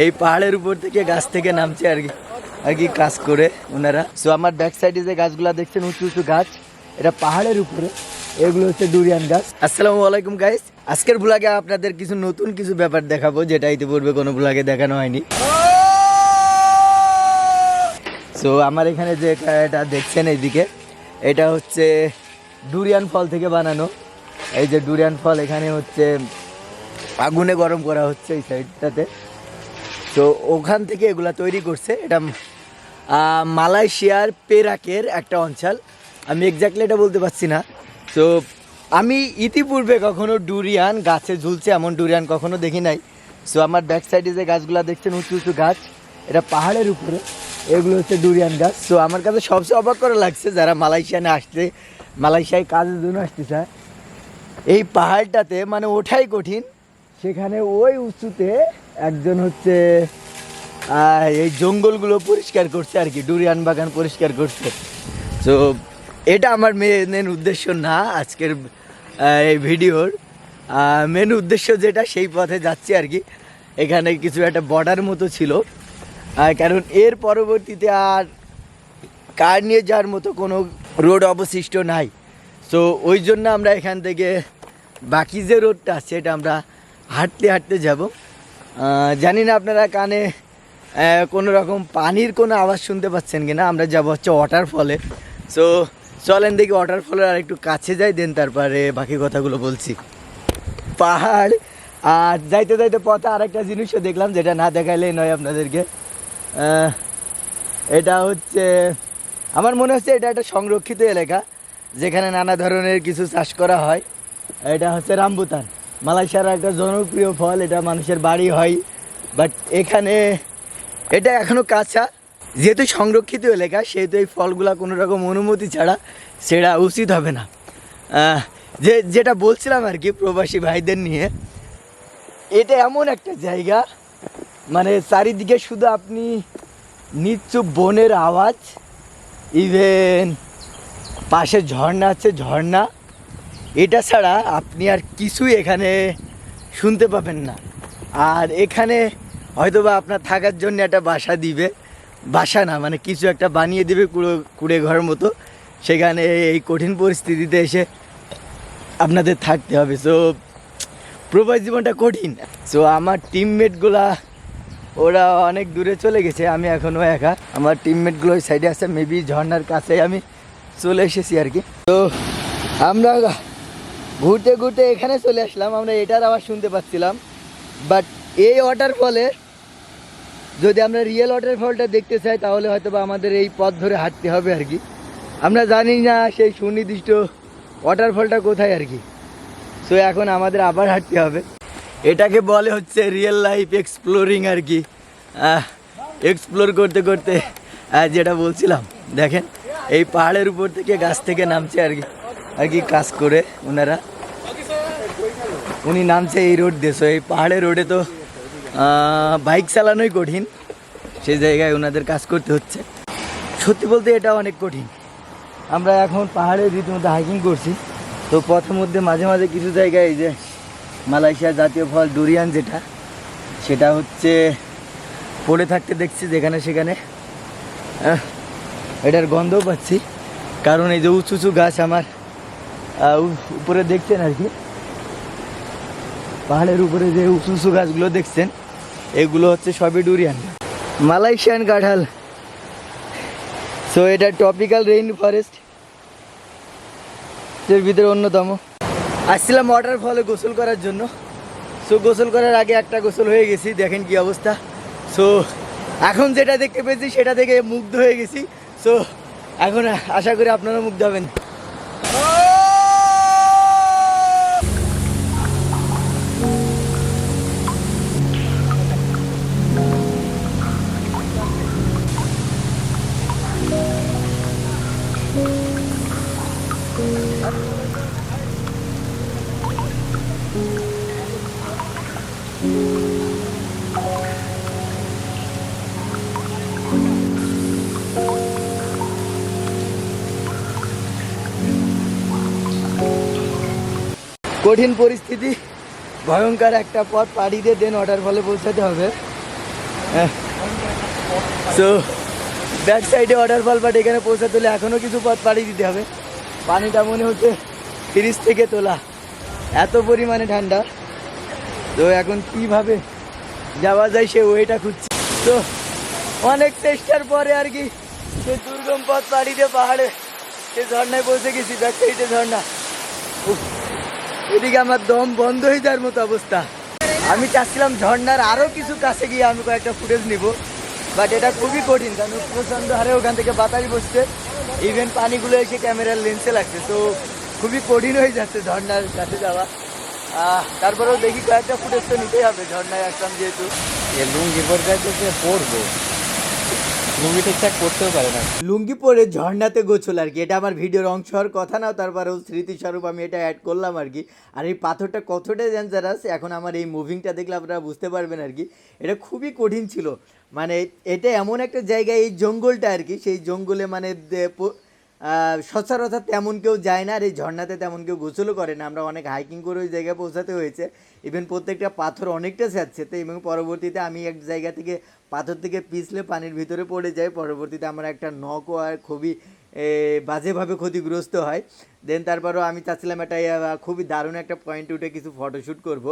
এই পাহাড়ের উপর থেকে গাছ থেকে নামছে আর কি আর কি কাজ করে ওনারা। সো আমার ব্যাক সাইডে যে গাছগুলো দেখছেন, উঁচু উঁচু গাছ, এটা পাহাড়ের উপরে। এগুলো হচ্ছে ডুরিয়ান গাছ। আসসালামু আলাইকুম গাইস আজকের ব্লগে আপনাদের কিছু নতুন কিছু ব্যাপার দেখাবো, যেটা ইতিপূর্বে কোনো ব্লগে দেখানো হয়নি। সো আমার এখানে যে এটা দেখছেন এইদিকে, এটা হচ্ছে ডুরিয়ান ফল থেকে বানানো। এই যে ডুরিয়ান ফল এখানে হচ্ছে আগুনে গরম করা হচ্ছে এই সাইডটাতে তো ওখান থেকে এগুলা তৈরি করছে। এটা মালয়েশিয়ার পেরাকের একটা অঞ্চল। আমি এক্স্যাক্টলি এটা বলতে পারছি না। তো আমি ইতিপূর্বে কখনো ডুরিয়ান গাছে ঝুলছে, এমন ডুরিয়ান কখনো দেখি নাই। সো আমার ব্যাক সাইডে যে গাছগুলো দেখছেন, উঁচু উঁচু গাছ, এটা পাহাড়ের উপরে। এগুলো হচ্ছে ডুরিয়ান গাছ। সো আমার কাছে সবচেয়ে অবাক করা লাগছে যারা মালয়েশিয়ানে আসতে মালয়েশিয়ায় কাজের জন্য আসতে চায়। এই পাহাড়টাতে মানে ওঠাই কঠিন। সেখানে ওই উঁচুতে একজন হচ্ছে এই জঙ্গলগুলো পরিষ্কার করছে আর কি, ডুরিয়ান বাগান পরিষ্কার করছে। তো এটা আমার মেন উদ্দেশ্য না আজকের এই ভিডিওর। মেন উদ্দেশ্য যেটা, সেই পথে যাচ্ছে আর কি। এখানে কিছু একটা বর্ডার মতো ছিল। কারণ এর পরবর্তীতে আর কার নিয়ে যাওয়ার মতো কোনো রোড অবশিষ্ট নাই। তো ওই জন্য আমরা এখান থেকে বাকি যে রোডটা আছে এটা আমরা হাঁটতে হাঁটতে যাব। জানি না আপনারা কানে কোনো রকম পানির কোনো আওয়াজ শুনতে পাচ্ছেন কিনা, আমরা যাব হচ্ছে ওয়াটারফলে সো চলেন দেখি ওয়াটারফলের আর একটু কাছে যাই দেন তারপরে বাকি কথাগুলো বলছি। পাহাড়, আর যাইতে যাইতে পথে আরেকটা জিনিসও দেখলাম, যেটা না দেখাইলেই নয় আপনাদেরকে। এটা হচ্ছে, আমার মনে হচ্ছে এটা একটা সংরক্ষিত এলাকা, যেখানে নানা ধরনের কিছু চাষ করা হয়। এটা হচ্ছে রামবুতান। মালয়েশিয়ার একটা জনপ্রিয় ফল, এটা মানুষের বাড়ি হয়। বাট এখানে এটা এখনও কাঁচা। যেহেতু সংরক্ষিত এলাকা, সেহেতু এই ফলগুলা কোনো রকম অনুমতি ছাড়া সেটা উচিত হবে না। যে, যেটা বলছিলাম আর কি প্রবাসী ভাইদের নিয়ে, এটা এমন একটা জায়গা মানে চারিদিকে শুধু আপনি নিশ্চুপ বনের আওয়াজ ইভেন পাশে ঝর্ণা আছে, ঝর্ণা। এটা ছাড়া আপনি আর কিছুই এখানে শুনতে পাবেন না। আর এখানে হয়তোবা আপনার থাকার জন্য একটা বাসা দিবে। বাসা না মানে কিছু একটা বানিয়ে দিবে কুড়ে কুড়ে ঘর মতো। সেখানে এই কঠিন পরিস্থিতিতে এসে আপনাদের থাকতে হবে। সো প্রবাস জীবনটা কঠিন। সো আমার টিমমেটগুলা ওরা অনেক দূরে চলে গেছে, আমি এখনও একা। আমার টিমমেটগুলো ওই সাইডে আছে মেবি ঝর্নার কাছে আমি চলে এসেছি আর কি। তো আমরা ঘুরতে ঘুরতে এখানে চলে আসলাম, আমরা এটার আবার শুনতে পাচ্ছিলাম। বাট এই ওয়াটারফলে যদি আমরা রিয়েল ওয়াটারফলটা দেখতে চাই, তাহলে হয়তো বা আমাদের এই পথ ধরে হাঁটতে হবে আর কি। আমরা জানি না সেই সুনির্দিষ্ট ওয়াটারফলটা কোথায় আর কি। সো এখন আমাদের আবার হাঁটতে হবে। এটাকে বলে হচ্ছে রিয়েল লাইফ এক্সপ্লোরিং আর কি। এক্সপ্লোর করতে করতে যেটা বলছিলাম, দেখেন, এই পাহাড়ের উপর থেকে গাছ থেকে নামছে আর কি। আর কি কাজ করে ওনারা। উনি নামছে এই রোড দিয়ে So, এই পাহাড়ের রোডে তো বাইক চালানোই কঠিন। সেই জায়গায় ওনাদের কাজ করতে হচ্ছে। সত্যি বলতে এটা অনেক কঠিন। আমরা এখন পাহাড়ে রীতিমতো হাইকিং করছি। তো পথের মধ্যে মাঝে মাঝে কিছু জায়গায় এই যে মালয়েশিয়া জাতীয় ফল ডুরিয়ান যেটা সেটা হচ্ছে পড়ে থাকতে দেখছি যেখানে সেখানে। এটার গন্ধও পাচ্ছি। কারণ এই যে উঁচু উঁচু গাছ আমার উপরে দেখছেন আর কি। পাহাড়ের উপরে যে উঁচু উঁচু গাছগুলো দেখছেন, এগুলো হচ্ছে সবই ডুরিয়ান। মালয়েশিয়ান কাঁঠাল। সো এটা টপিক্যাল রেইন ফরেস্ট এর ভিতরে অন্যতম। আসছিলাম ওয়াটার ফলে গোসল করার জন্য। সো গোসল করার আগে একটা গোসল হয়ে গেছি, দেখেন কি অবস্থা। সো এখন যেটা দেখতে পেয়েছি, সেটা থেকে মুগ্ধ হয়ে গেছি। সো এখন আশা করি আপনারা মুগ্ধ হবেন। কঠিন পরিস্থিতি, ভয়ঙ্কর একটা পথ পাড়ি দিয়ে দেন ওটার ফলে পৌঁছাতে হবে। সো ব্যাক সাইডে ওয়াটারফল বাট এখানে পৌঁছাতে হলে এখনও কিছু পথ পাড়ি দিতে হবে। পানিটা মনে হচ্ছে ফ্রিজ থেকে তোলা। এত পরিমাণে ঠান্ডা। তো এখন কীভাবে যাওয়া যায় সে ওয়েটা খুঁজছি। তো অনেক চেষ্টার পরে আর কি সে দুর্গম পথ পাড়ি দিয়ে পাহাড়ে সে ঝর্ণায় পৌঁছে গেছি ব্যাক সাইডে ঝর্ণা এদিকে আমার দম বন্ধ হয়ে যাওয়ার মতো অবস্থা। আমি চাচ্ছিলাম ঝর্ণার আরও কিছু কাছে গিয়ে আমি কয়েকটা ফুটেজ নিব। বাট এটা খুবই কঠিন, কারণ প্রচণ্ড হারে ওখান থেকে বাতারি বসছে। ইভেন পানিগুলো এসে ক্যামেরার লেন্সে লাগছে তো খুবই কঠিন হয়ে যাচ্ছে ঝর্নার কাছে যাওয়া। তারপরেও দেখি কয়েকটা ফুটেজ তো নিতেই হবে ঝর্নায় আসলাম যেহেতু। লুঙ্গি পরে পড়ব লুঙ্গি ঠিকঠাক করতেও পারে না। লুঙ্গি পরে ঝর্ণাতে গোছল আর কি। এটা আমার ভিডিওর অংশ হওয়ার কথা না তারপরেও স্মৃতিস্বরূপ আমি এটা অ্যাড করলাম আর কি। আর এই পাথরটা কতটা ডেঞ্জারাস এখন আমার এই মুভিংটা দেখলে আপনারা বুঝতে পারবেন আর কি। এটা খুবই কঠিন ছিল। মানে এটা এমন একটা জায়গায় এই জঙ্গলটা আর কি, সেই জঙ্গলে মানে সচরাচর তেমন কেউ যায় না আর এই ঝর্ণাতে তেমন কেউ গোসলও করে না। আমরা অনেক হাইকিং করে ওই জায়গায় পৌঁছাতে হয়েছে। ইভেন প্রত্যেকটা পাথর অনেকটা স্যাচ্ছে তো এবং পরবর্তীতে আমি এক জায়গা থেকে পাথর থেকে পিছলে পানির ভিতরে পড়ে যাই। পরবর্তীতে আমার একটা নখও আর খুবই বাজেভাবে ক্ষতিগ্রস্ত হয়। দেন তারপরও আমি চাচ্ছিলাম আহ, খুবই দারুণ একটা পয়েন্ট উঠে কিছু ফটোশ্যুট করব।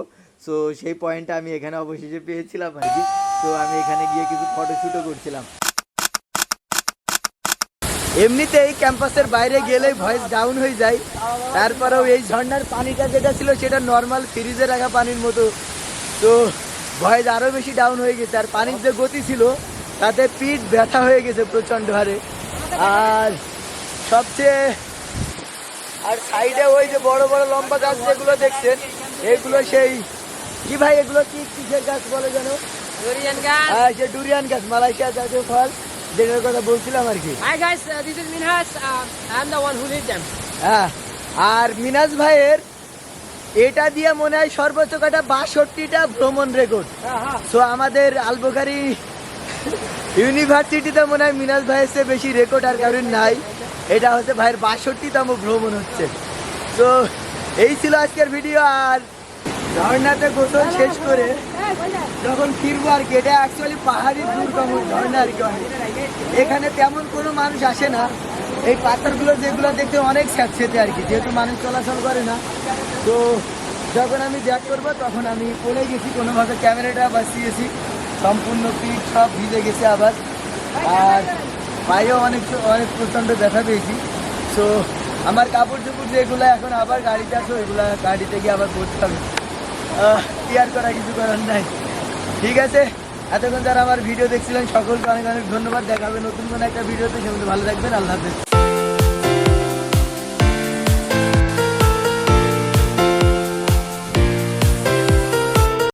সো সেই পয়েন্টটা আমি এখানে অবশেষে পেয়েছিলাম আর কি। তো আমি এখানে গিয়ে কিছু ফটোশ্যুটও করছিলাম। এমনিতেই ক্যাম্পাসের বাইরে গেলেই ভয়েস ডাউন হয়ে যায়। তারপরেও এই ঝর্ণার পানিটা যেটা ছিল সেটা নর্মাল ফ্রিজে রাখা পানির মতো। তো ভয়েস আরও বেশি ডাউন হয়ে গেছে। আর পানির যে গতি ছিল তাতে পিঠ ব্যথা হয়ে গেছে প্রচণ্ড হারে। আর সবচেয়ে আর সাইডে ওই যে বড় বড় লম্বা গাছ যেগুলো দেখছেন এগুলো সেই কি ভাই এগুলো কি কিসের গাছ বলে যেন? Durian guys. হ্যাঁ সে ডুরিয়ান গাছ মালয়েশিয়া জাতীয় ফল। যেটার কথা বলছিলাম আর কি। Hi guys, uh, this is Minhas. Uh, I'm the one who lead হ্যাঁ আর মিনাজ ভাইয়ের এটা দিয়ে মনে হয় সর্বোচ্চ কাটা বাষট্টিটা ভ্রমণ রেকর্ড সো আমাদের আলবখারি ইউনিভার্সিটিতে মনে হয় মিনাজ ভাইয়ের চেয়ে বেশি রেকর্ড আর কারণ নাই। এটা হচ্ছে ভাইয়ের বাষট্টিতম ভ্রমণ হচ্ছে। তো এই ছিল আজকের ভিডিও আর ঝর্ণাতে গোসল শেষ করে যখন ফিরবো আর এটা অ্যাকচুয়ালি পাহাড়ি দুর্গম ঝর্ণা আর কি অনেক। এখানে তেমন কোনো মানুষ আসে না। এই পাথরগুলো যেগুলো দেখতে অনেক স্যাঁতসেতে আর কি, যেহেতু মানুষ চলাচল করে না। তো যখন আমি ব্যাক করব, তখন আমি পড়ে গেছি, কোনোভাবে ক্যামেরাটা বাঁচিয়েছি সম্পূর্ণ পিঠ সব ভিজে গেছে আবার। আর পায়েও অনেক অনেক প্রচণ্ড ব্যথা পেয়েছি। সো আমার কাপড় চোপড় যেগুলো এখন আবার গাড়িতে আসো এগুলো গাড়িতে গিয়ে আবার পড়তে হবে। কেয়ার করা কিছু করার নাই। ঠিক আছে? এতক্ষণ যারা আমার ভিডিও দেখছিলেন, সকলকে অনেক অনেক ধন্যবাদ। দেখাবে নতুন কোনো একটা ভিডিওতে সেগুলো ভালো থাকবেন। আল্লাহ হাফেজ।